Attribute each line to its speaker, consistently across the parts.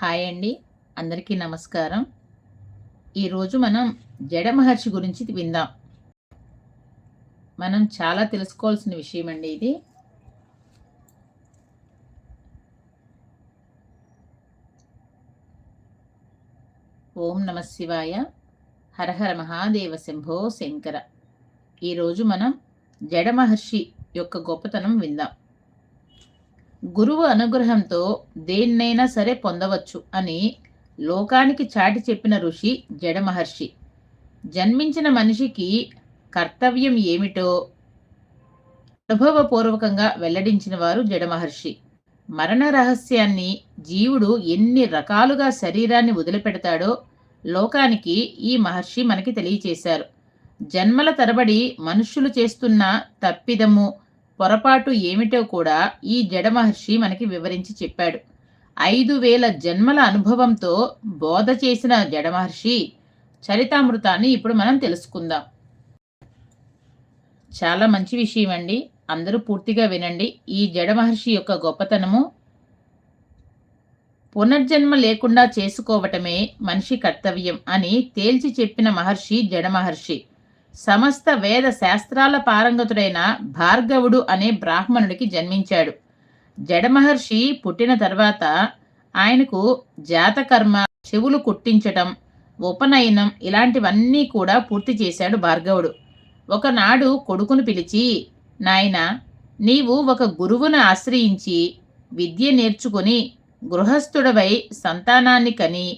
Speaker 1: Hi అండి. అందరికీ నమస్కారం. ఈరోజు మనం జడ మహర్షి గురించి విందాం. మనం చాలా తెలుసుకోవాల్సిన విషయం అండి ఇది. ఓం నమ శివాయ. హరహర మహాదేవ శంభో శంకర. ఈరోజు మనం జడ మహర్షి యొక్క గొప్పతనం విందాం. గురువు అనుగ్రహంతో దేన్నైనా సరే పొందవచ్చు అని లోకానికి చాటి చెప్పిన ఋషి జడ మహర్షి జన్మించిన మనిషికి కర్తవ్యం ఏమిటో అనుభవపూర్వకంగా వెల్లడించిన వారు జడ మహర్షి మరణ రహస్యాన్ని జీవుడు ఎన్ని రకాలుగా శరీరాన్ని వదిలిపెడతాడో లోకానికి ఈ మహర్షి మనకి తెలియచేశారు. జన్మల తరబడి మనుష్యులు చేస్తున్న తప్పిదము పొరపాటు ఏమిటో కూడా ఈ జడ మహర్షి మనకి వివరించి చెప్పాడు. ఐదు వేల జన్మల అనుభవంతో బోధ చేసిన జడ మహర్షి చరితామృతాన్ని ఇప్పుడు మనం తెలుసుకుందాం. చాలా మంచి విషయం అండి. అందరూ పూర్తిగా వినండి. ఈ జడ మహర్షి యొక్క గొప్పతనము పునర్జన్మ లేకుండా చేసుకోవటమే మనిషి కర్తవ్యం అని తేల్చి చెప్పిన మహర్షి జడ మహర్షి సమస్త వేద శాస్త్రాల పారంగతుడైన భార్గవుడు అనే బ్రాహ్మణుడికి జన్మించాడు. జడమహర్షి పుట్టిన తర్వాత ఆయనకు జాతకర్మ చెవులు కుట్టించటం ఉపనయనం ఇలాంటివన్నీ కూడా పూర్తి చేశాడు భార్గవుడు. ఒకనాడు కొడుకును పిలిచి నాయన నీవు ఒక గురువును ఆశ్రయించి విద్య నేర్చుకుని గృహస్థుడవై సంతానాన్ని కని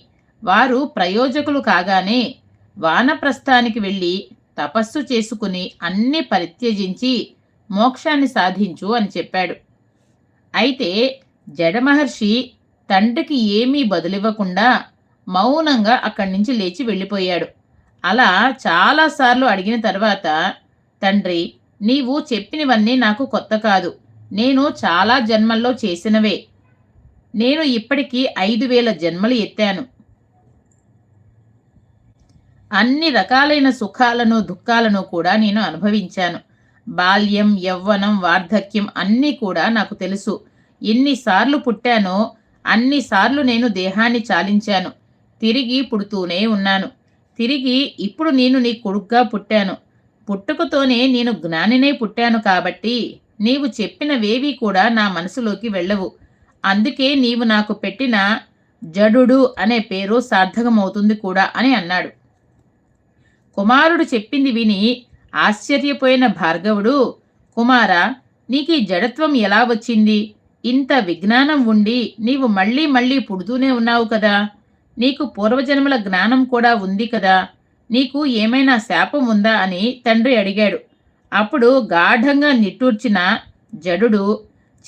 Speaker 1: వారు ప్రయోజకులు కాగానే వానప్రస్థానికి వెళ్ళి తపస్సు చేసుకుని అన్ని పరిత్యజించి మోక్షాన్ని సాధించు అని చెప్పాడు. అయితే జడమహర్షి తండ్రికి ఏమీ బదులివ్వకుండా మౌనంగా అక్కడి నుంచి లేచి వెళ్ళిపోయాడు. అలా చాలాసార్లు అడిగిన తర్వాత తండ్రి నీవు చెప్పినవన్నీ నాకు కొత్త కాదు. నేను చాలా జన్మల్లో చేసినవే. నేను ఇప్పటికీ ఐదు వేల జన్మలు ఎత్తాను. అన్ని రకాలైన సుఖాలను దుఃఖాలను కూడా నేను అనుభవించాను. బాల్యం యవ్వనం వార్ధక్యం అన్నీ కూడా నాకు తెలుసు. ఎన్నిసార్లు పుట్టానో అన్నిసార్లు నేను దేహాన్ని చాలించాను. తిరిగి పుడుతూనే ఉన్నాను. తిరిగి ఇప్పుడు నేను నీ కొడుగ్గా పుట్టాను. పుట్టుకతోనే నేను జ్ఞానినే పుట్టాను కాబట్టి నీవు చెప్పినవేవి కూడా నా మనసులోకి వెళ్ళవు. అందుకే నీవు నాకు పెట్టిన జడుడు అనే పేరు సార్థకమవుతుంది కూడా అని అన్నాడు. కుమారుడు చెప్పింది విని ఆశ్చర్యపోయిన భార్గవుడు కుమార నీకు ఈ జడత్వం ఎలా వచ్చింది? ఇంత విజ్ఞానం ఉండి నీవు మళ్ళీ మళ్ళీ పుడుతూనే ఉన్నావు కదా. నీకు పూర్వజన్మల జ్ఞానం కూడా ఉంది కదా. నీకు ఏమైనా శాపం ఉందా? అని తండ్రి అడిగాడు. అప్పుడు గాఢంగా నిట్టూర్చిన జడుడు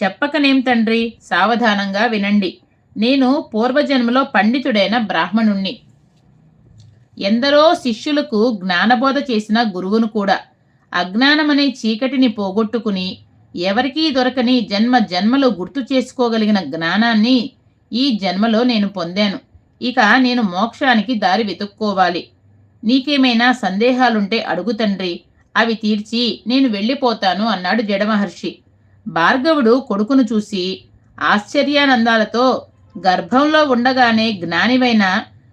Speaker 1: చెప్పకనేం తండ్రి సావధానంగా వినండి. నేను పూర్వజన్మలో పండితుడైన బ్రాహ్మణుణ్ణి. ఎందరో శిష్యులకు జ్ఞానబోధ చేసిన గురువును కూడా. అజ్ఞానమనే చీకటిని పోగొట్టుకుని ఎవరికీ దొరకని జన్మ జన్మలు గుర్తు చేసుకోగలిగిన జ్ఞానాన్ని ఈ జన్మలో నేను పొందాను. ఇక నేను మోక్షానికి దారి వెతుక్కోవాలి. నీకేమైనా సందేహాలుంటే అడుగు తండ్రి అవి తీర్చి నేను వెళ్ళిపోతాను అన్నాడు జడమహర్షి. భార్గవుడు కొడుకును చూసి ఆశ్చర్యానందాలతో గర్భంలో ఉండగానే జ్ఞానివైన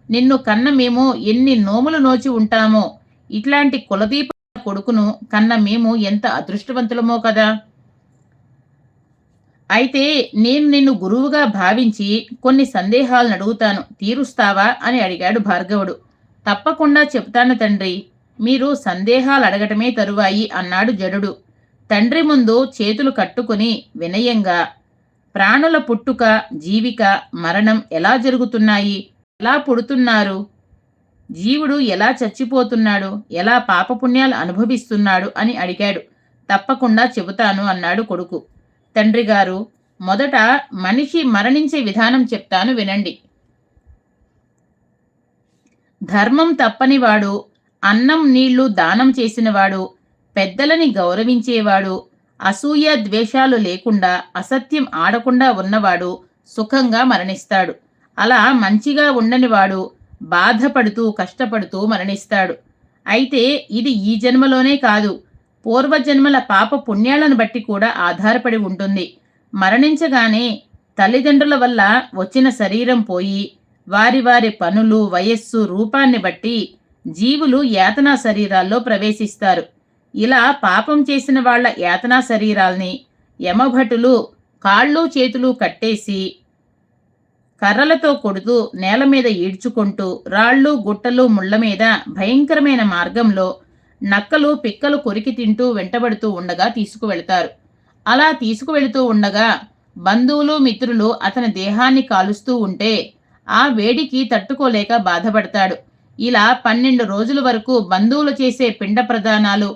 Speaker 1: నిన్ను కన్న మేము ఎన్ని నోములు నోచి ఉంటామో. ఇట్లాంటి కులదీప కొడుకును కన్న మేము ఎంత అదృష్టవంతులమో కదా. అయితే నేను నిన్ను గురువుగా భావించి కొన్ని సందేహాలను అడుగుతాను. తీరుస్తావా? అని అడిగాడు భార్గవుడు. తప్పకుండా చెప్తాను తండ్రి. మీరు సందేహాలు అడగటమే తరువాయి అన్నాడు జడుడు. తండ్రి ముందు చేతులు కట్టుకుని వినయంగా ప్రాణుల పుట్టుక జీవిక మరణం ఎలా జరుగుతున్నాయి? ఎలా పుడుతున్నారు? జీవుడు ఎలా చచ్చిపోతున్నాడు? ఎలా పాపపుణ్యాలు అనుభవిస్తున్నాడు? అని అడిగాడు. తప్పకుండా చెబుతాను అన్నాడు కొడుకు. తండ్రి గారు మొదట మనిషి మరణించే విధానం చెప్తాను వినండి. ధర్మం తప్పనివాడు అన్నం నీళ్ళు దానం చేసినవాడు పెద్దలని గౌరవించేవాడు అసూయ ద్వేషాలు లేకుండా అసత్యం ఆడకుండా ఉన్నవాడు సుఖంగా మరణిస్తాడు. అలా మంచిగా ఉండనివాడు బాధపడుతూ కష్టపడుతూ మరణిస్తాడు. అయితే ఇది ఈ జన్మలోనే కాదు. పూర్వజన్మల పాప పుణ్యాలను బట్టి కూడా ఆధారపడి ఉంటుంది. మరణించగానే తల్లిదండ్రుల వల్ల వచ్చిన శరీరం పోయి వారి వారి పనులు వయస్సు రూపాన్ని బట్టి జీవులు యాతనా శరీరాల్లో ప్రవేశిస్తారు. ఇలా పాపం చేసిన వాళ్ళ యాతనా శరీరాల్ని యమభటులు కాళ్ళు చేతులు కట్టేసి కర్రలతో కొడుతూ నేల మీద ఈడ్చుకుంటూ రాళ్ళు గుట్టలు ముళ్ళ మీద భయంకరమైన మార్గంలో నక్కలు పిక్కలు కొరికి తింటూ వెంటబడుతూ ఉండగా తీసుకువెళతారు. అలా తీసుకువెళుతూ ఉండగా బంధువులు మిత్రులు అతని దేహాన్ని కాలుస్తూ ఉంటే ఆ వేడికి తట్టుకోలేక బాధపడతాడు. ఇలా పన్నెండు రోజుల వరకు బంధువులు చేసే పిండ ప్రదానాలు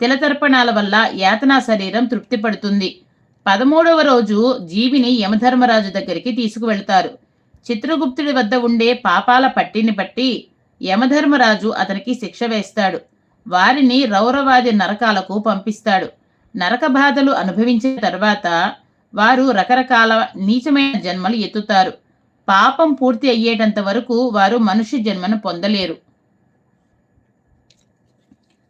Speaker 1: తిలతర్పణాల వల్ల యాతనా శరీరం తృప్తిపడుతుంది. పదమూడవ రోజు జీవిని యమధర్మరాజు దగ్గరికి తీసుకువెళ్తారు. చిత్రగుప్తుడి వద్ద ఉండే పాపాల పట్టిని బట్టి యమధర్మరాజు అతనికి శిక్ష వేస్తాడు. వారిని రౌరవాది నరకాలకు పంపిస్తాడు. నరక బాధలు అనుభవించిన తర్వాత వారు రకరకాల నీచమైన జన్మలు ఎత్తుతారు. పాపం పూర్తి అయ్యేటంత వరకు వారు మనుష్య జన్మను పొందలేరు.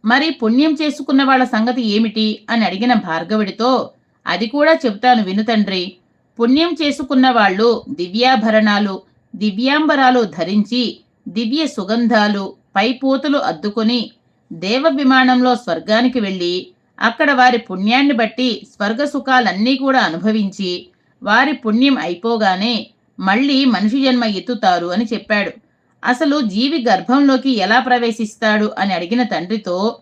Speaker 1: మరి పుణ్యం చేసుకున్న వాళ్ళ సంగతి ఏమిటి? అని అడిగిన భార్గవుడితో అది కూడా చెప్తాను విను తండ్రి. పుణ్యం చేసుకున్న వాళ్ళు దివ్యాభరణాలు దివ్యాంబరాలు ధరించి దివ్య సుగంధాలు పైపోతులు అద్దుకొని దేవ విమానంలో స్వర్గానికి వెళ్ళి అక్కడ వారి పుణ్యాన్ని బట్టి స్వర్గ సుఖాలన్నీ కూడా అనుభవించి వారి పుణ్యం అయిపోగానే మళ్ళీ మనిషి జన్మ ఎత్తుతారు అని చెప్పాడు. అసలు జీవి గర్భంలోకి ఎలా ప్రవేశిస్తాడు అని అడిగిన తండ్రితో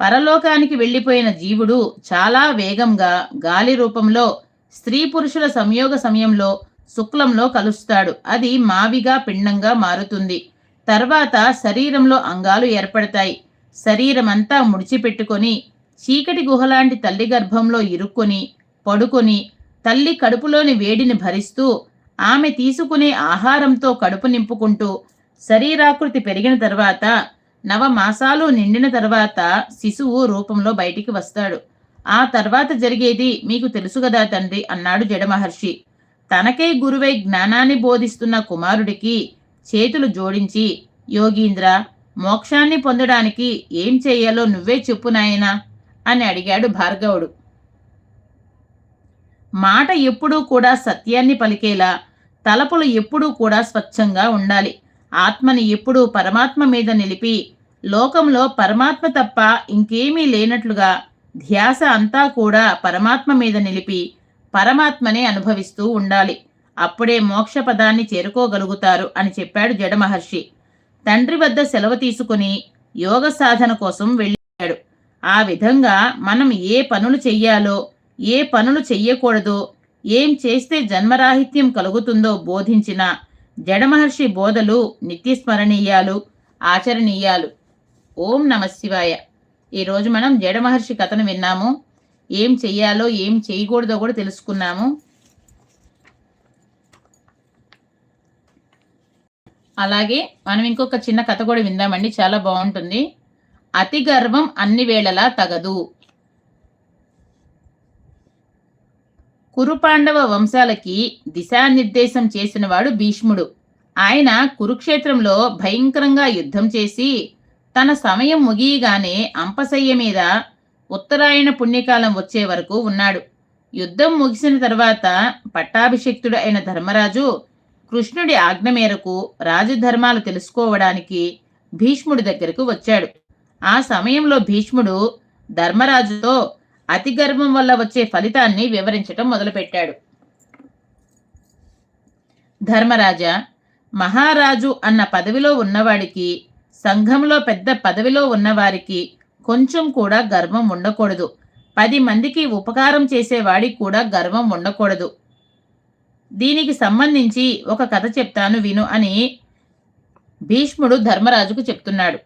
Speaker 1: పరలోకానికి వెళ్ళిపోయిన జీవుడు చాలా వేగంగా గాలి రూపంలో స్త్రీ పురుషుల సంయోగ సమయంలో శుక్లంలో కలుస్తాడు. అది మావిగా పిండంగా మారుతుంది. తర్వాత శరీరంలో అంగాలు ఏర్పడతాయి. శరీరమంతా ముడిచిపెట్టుకొని చీకటి గుహలాంటి తల్లి గర్భంలో ఇరుక్కొని పడుకొని తల్లి కడుపులోని వేడిని భరిస్తూ ఆమె తీసుకునే ఆహారంతో కడుపు నింపుకుంటూ శరీరాకృతి పెరిగిన తర్వాత నవమాసాలు నిండిన తర్వాత శిశువు రూపంలో బయటికి వస్తాడు. ఆ తర్వాత జరిగేది మీకు తెలుసు కదా తండ్రి అన్నాడు జడమహర్షి. తనకే గురువై జ్ఞానాన్ని బోధిస్తున్న కుమారుడికి చేతులు జోడించి యోగీంద్ర మోక్షాన్ని పొందడానికి ఏం చేయాలో నువ్వే చెప్పు నాయనా అని అడిగాడు భార్గవుడు. మాట ఎప్పుడూ కూడా సత్యాన్ని పలికేలా తలపులు ఎప్పుడూ కూడా స్వచ్ఛంగా ఉండాలి. ఆత్మని ఎప్పుడూ పరమాత్మ మీద నిలిపి లోకంలో పరమాత్మ తప్ప ఇంకేమీ లేనట్లుగా ధ్యాస అంతా కూడా పరమాత్మ మీద నిలిపి పరమాత్మనే అనుభవిస్తూ ఉండాలి. అప్పుడే మోక్ష పదాన్ని చేరుకోగలుగుతారు అని చెప్పాడు జడమహర్షి. తండ్రి వద్ద సెలవు తీసుకుని యోగ సాధన కోసం వెళ్ళాడు. ఆ విధంగా మనం ఏ పనులు చెయ్యాలో ఏ పనులు చెయ్యకూడదో ఏం చేస్తే జన్మరాహిత్యం కలుగుతుందో బోధించిన జడమహర్షి బోధలు నిత్యస్మరణీయాలు ఆచరణీయాలు. ఓం నమ శివాయ. ఈరోజు మనం జడమహర్షి కథను విన్నాము. ఏం చెయ్యాలో ఏం చేయకూడదో కూడా తెలుసుకున్నాము. అలాగే మనం ఇంకొక చిన్న కథ కూడా విందామండి. చాలా బాగుంటుంది. అతి గర్వం అన్ని వేళలా తగదు. కురుపాండవ వంశాలకి దిశానిర్దేశం చేసినవాడు భీష్ముడు. ఆయన కురుక్షేత్రంలో భయంకరంగా యుద్ధం చేసి తన సమయం ముగియగానే అంపశయ్య మీద ఉత్తరాయణ పుణ్యకాలం వచ్చే వరకు ఉన్నాడు. యుద్ధం ముగిసిన తర్వాత పట్టాభిషిక్తుడు అయిన ధర్మరాజు కృష్ణుడి ఆజ్ఞ మేరకు రాజధర్మాలు తెలుసుకోవడానికి భీష్ముడి దగ్గరకు వచ్చాడు. ఆ సమయంలో భీష్ముడు ధర్మరాజుతో అతి గర్వం వల్ల వచ్చే ఫలితాన్ని వివరించటం మొదలుపెట్టాడు. ధర్మరాజా మహారాజు అన్న పదవిలో ఉన్నవాడికి సంఘంలో పెద్ద పదవిలో ఉన్నవారికి కొంచెం కూడా గర్వం ఉండకూడదు. పది మందికి ఉపకారం చేసేవాడికి కూడా గర్వం ఉండకూడదు. దీనికి సంబంధించి ఒక కథ చెప్తాను విను అని భీష్ముడు ధర్మరాజుకు చెప్తున్నాడు.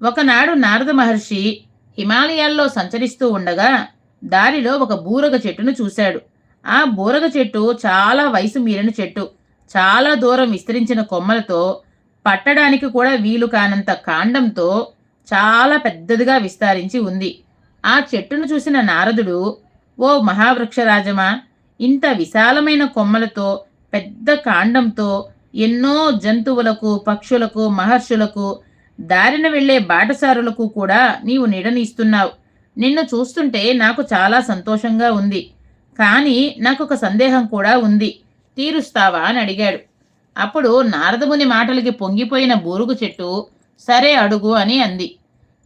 Speaker 1: ఒకనాడు నారద మహర్షి హిమాలయాల్లో సంచరిస్తూ ఉండగా దారిలో ఒక బూరగ చెట్టును చూశాడు. ఆ బూరగ చెట్టు చాలా వయసు మీరిన చెట్టు. చాలా దూరం విస్తరించిన కొమ్మలతో పట్టడానికి కూడా వీలు కానంత కాండంతో చాలా పెద్దదిగా విస్తరించి ఉంది. ఆ చెట్టును చూసిన నారదుడు ఓ మహావృక్షరాజమా ఇంత విశాలమైన కొమ్మలతో పెద్ద కాండంతో ఎన్నో జంతువులకు పక్షులకు మహర్షులకు దారిన వెళ్ళే బాటసారులకు కూడా నీవు నీడనిస్తున్నావు నిన్ను చూస్తుంటే నాకు చాలా సంతోషంగా ఉంది. కానీ నాకు ఒక సందేహం కూడా ఉంది. తీరుస్తావా? అని అడిగాడు. అప్పుడు నారదముని మాటలకి పొంగిపోయిన బూరుగు చెట్టు సరే అడుగు అని అంది.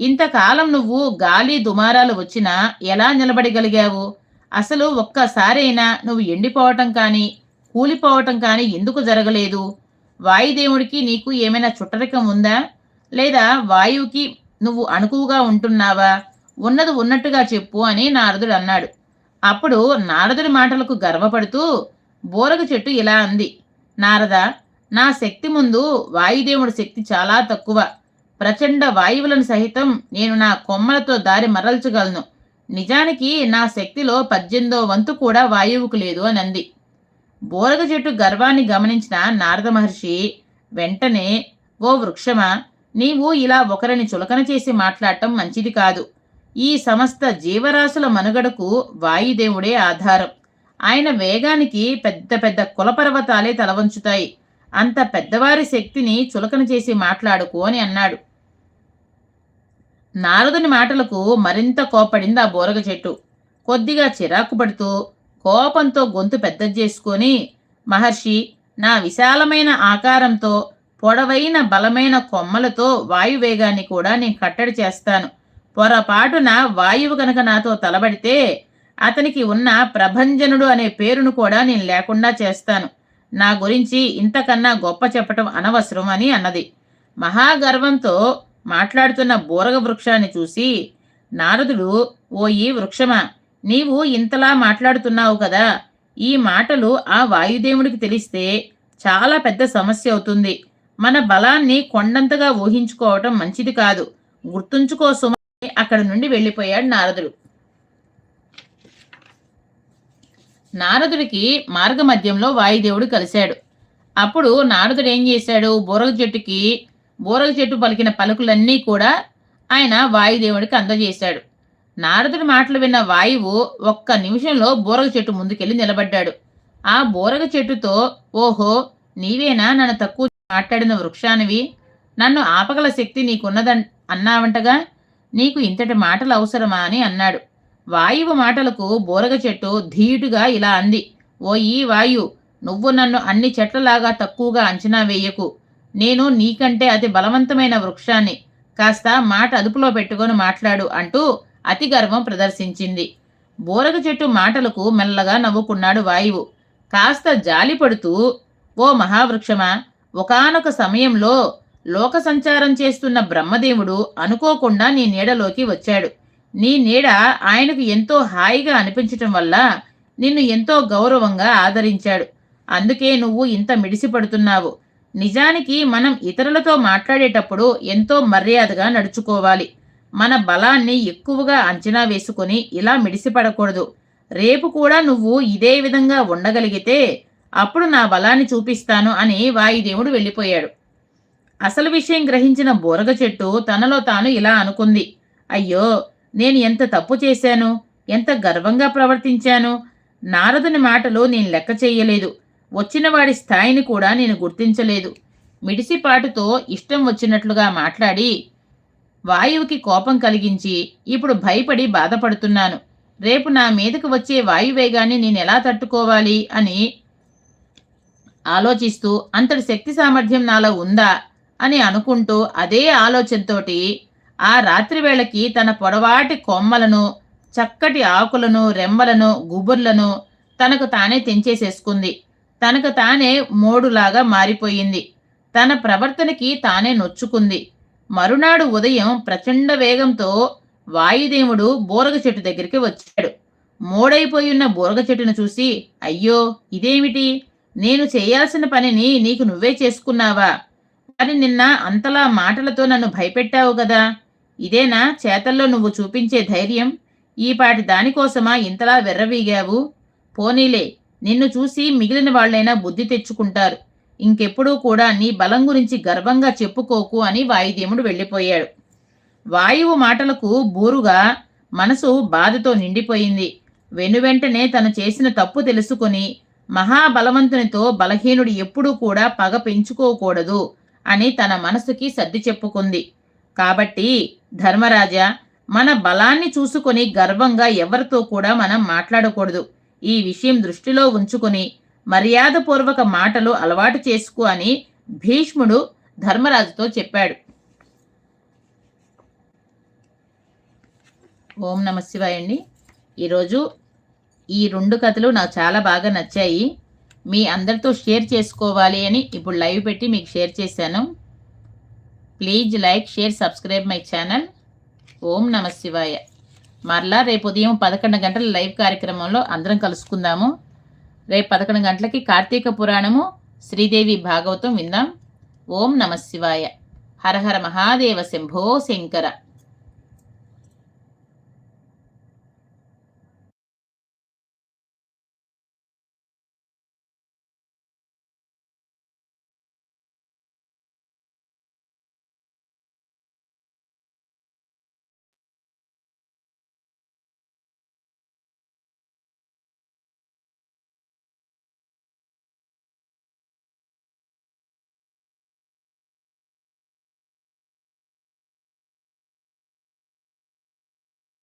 Speaker 1: ఇంతకాలం నువ్వు గాలి దుమారాలు వచ్చినా ఎలా నిలబడగలిగావు? అసలు ఒక్కసారైనా నువ్వు ఎండిపోవటం కానీ కూలిపోవటం కానీ ఎందుకు జరగలేదు? వాయుదేవుడికి నీకు ఏమైనా చుట్టరికం ఉందా? లేదా వాయువుకి నువ్వు అణుకువగా ఉంటున్నావా? ఉన్నది ఉన్నట్టుగా చెప్పు అని నారదుడు అన్నాడు. అప్పుడు నారదుడి మాటలకు గర్వపడుతూ బోరగ చెట్టు ఇలా అంది. నారద నా శక్తి ముందు వాయుదేవుడి శక్తి చాలా తక్కువ. ప్రచండ వాయువులను సహితం నేను నా కొమ్మలతో దారి మరల్చగలను. నిజానికి నా శక్తిలో పద్దెనిమిదో వంతు కూడా వాయువుకు లేదు అని అంది. బోరగ చెట్టు గర్వాన్ని గమనించిన నారద మహర్షి వెంటనే ఓ వృక్షమా నీవు ఇలా ఒకరిని చులకన చేసి మాట్లాడటం మంచిది కాదు. ఈ సమస్త జీవరాశుల మనుగడకు వాయుదేవుడే ఆధారం. ఆయన వేగానికి పెద్ద పెద్ద కులపర్వతాలే తలవంచుతాయి. అంత పెద్దవారి శక్తిని చులకన చేసి మాట్లాడుకు అని అన్నాడు. నారదుని మాటలకు మరింత కోపడింది ఆ బోరగ చెట్టు. కొద్దిగా చిరాకు పడుతూ కోపంతో గొంతు పెద్ద చేసుకొని మహర్షి నా విశాలమైన ఆకారంతో పొడవైన బలమైన కొమ్మలతో వాయువేగాన్ని కూడా నేను కట్టడి చేస్తాను. పొరపాటున వాయువు గనక నాతో తలబడితే అతనికి ఉన్న ప్రభంజనుడు అనే పేరును కూడా నేను లేకుండా చేస్తాను. నా గురించి ఇంతకన్నా గొప్ప చెప్పటం అనవసరం అని అన్నది. మహాగర్వంతో మాట్లాడుతున్న బూరగ వృక్షాన్ని చూసి నారదుడు ఓ ఈ వృక్షమా నీవు ఇంతలా మాట్లాడుతున్నావు కదా ఈ మాటలు ఆ వాయుదేవుడికి తెలిస్తే చాలా పెద్ద సమస్య అవుతుంది. మన బలాన్ని కొండంతగా ఊహించుకోవటం మంచిది కాదు. గుర్తుంచుకో సుమని అక్కడి నుండి వెళ్ళిపోయాడు నారదుడు. నారదుడికి మార్గమధ్యంలో వాయుదేవుడు కలిశాడు. అప్పుడు నారదుడు ఏం చేశాడు? బోరగ చెట్టుకి బోరగ చెట్టు పలికిన పలుకులన్నీ కూడా ఆయన వాయుదేవుడికి అందజేశాడు. నారదుడి మాటలు విన్న వాయువు ఒక్క నిమిషంలో బోరగ చెట్టు ముందుకెళ్ళి నిలబడ్డాడు. ఆ బోరగ చెట్టుతో ఓహో నీవేనా నన్ను తక్కువ మాట్లాడిన వృక్షానివి? నన్ను ఆపగల శక్తి నీకున్నదం అన్నావంటగా నీకు ఇంతటి మాటలు అవసరమా అని అన్నాడు. వాయువు మాటలకు బోరగ చెట్టు ధీటుగా ఇలా అంది. ఓ ఈ వాయు నువ్వు నన్ను అన్ని చెట్లలాగా తక్కువగా అంచనా వేయకు. నేను నీకంటే అతి బలవంతమైన వృక్షాన్ని. కాస్త మాట అదుపులో పెట్టుకొని మాట్లాడు అంటూ అతి గర్వం ప్రదర్శించింది. బోరగ చెట్టు మాటలకు మెల్లగా నవ్వుకున్నాడు వాయువు. కాస్త జాలి పడుతూ ఓ మహావృక్షమా ఒకానొక సమయంలో లోక సంచారం చేస్తున్న బ్రహ్మదేవుడు అనుకోకుండా నీ నీడలోకి వచ్చాడు. నీ నీడ ఆయనకు ఎంతో హాయిగా అనిపించటం వల్ల నిన్ను ఎంతో గౌరవంగా ఆదరించాడు. అందుకే నువ్వు ఇంత మిడిసిపడుతున్నావు. నిజానికి మనం ఇతరులతో మాట్లాడేటప్పుడు ఎంతో మర్యాదగా నడుచుకోవాలి. మన బలాన్ని ఎక్కువగా అంచనా వేసుకొని ఇలా మిడిసిపడకూడదు. రేపు కూడా నువ్వు ఇదే విధంగా ఉండగలిగితే అప్పుడు నా బలాన్ని చూపిస్తాను అని వాయుదేవుడు వెళ్ళిపోయాడు. అసలు విషయం గ్రహించిన బోరగ చెట్టు తనలో తాను ఇలా అనుకుంది. అయ్యో నేను ఎంత తప్పు చేశాను? ఎంత గర్వంగా ప్రవర్తించాను? నారదుని మాటలు నేను లెక్క చేయలేదు. వచ్చిన వాడి స్థాయిని కూడా నేను గుర్తించలేదు. మిడిసిపాటుతో ఇష్టం వచ్చినట్లుగా మాట్లాడి వాయువుకి కోపం కలిగించి ఇప్పుడు భయపడి బాధపడుతున్నాను. రేపు నా మీదకు వచ్చే వాయువేగాన్ని నేను ఎలా తట్టుకోవాలి అని ఆలోచిస్తూ అంతటి శక్తి సామర్థ్యం నాలో ఉందా? అని అనుకుంటూ అదే ఆలోచనతోటి ఆ రాత్రి వేళకి తన పొడవాటి కొమ్మలను చక్కటి ఆకులను రెమ్మలను గుబుర్లను తనకు తానే తెంచేసేసుకుంది. తనకు తానే మోడులాగా మారిపోయింది. తన ప్రవర్తనకి తానే నొచ్చుకుంది. మరునాడు ఉదయం ప్రచండ వేగంతో వాయుదేవుడు బోరగ చెట్టు దగ్గరికి వచ్చాడు. మోడైపోయున్న బోరగ చెట్టును చూసి అయ్యో ఇదేమిటి? నేను చేయాల్సిన పనిని నీకు నువ్వే చేసుకున్నావా? మరి నిన్న అంతలా మాటలతో నన్ను భయపెట్టావు కదా! ఇదేనా? చేతల్లో నువ్వు చూపించే ధైర్యం? ఈపాటి దానికోసమా ఇంతలా వెర్రవీగావు? పోనీలే నిన్ను చూసి మిగిలిన వాళ్ళైనా బుద్ధి తెచ్చుకుంటారు. ఇంకెప్పుడూ కూడా నీ బలం గురించి గర్వంగా చెప్పుకోకు అని వాయుదేవుడు వెళ్ళిపోయాడు. వాయువు మాటలకు బూరుగా మనసు బాధతో నిండిపోయింది. వెనువెంటనే తను చేసిన తప్పు తెలుసుకుని మహాబలవంతునితో బలహీనుడు ఎప్పుడూ కూడా పగ పెంచుకోకూడదు అని తన మనసుకి సర్ది చెప్పుకుంది. కాబట్టి ధర్మరాజా మన బలాన్ని చూసుకొని గర్వంగా ఎవరితో కూడా మనం మాట్లాడకూడదు. ఈ విషయం దృష్టిలో ఉంచుకొని మర్యాదపూర్వక మాటలు అలవాటు చేసుకో అని భీష్ముడు ధర్మరాజుతో చెప్పాడు. ఓం నమ శివాయ అండి. ఈరోజు ఈ రెండు కథలు నాకు చాలా బాగా నచ్చాయి. మీ అందరితో షేర్ చేసుకోవాలి అని ఇప్పుడు లైవ్ పెట్టి మీకు షేర్ చేశాను. Please like share subscribe my channel ఓం నమ శివాయ. మరలా రేపు ఉదయం పదకొండు గంటల లైవ్ కార్యక్రమంలో అందరం కలుసుకుందాము. రేపు పదకొండు గంటలకి కార్తీక పురాణము శ్రీదేవి భాగవతం విందాం. ఓం నమ శివాయ. హర హర మహాదేవ శంభో శంకర.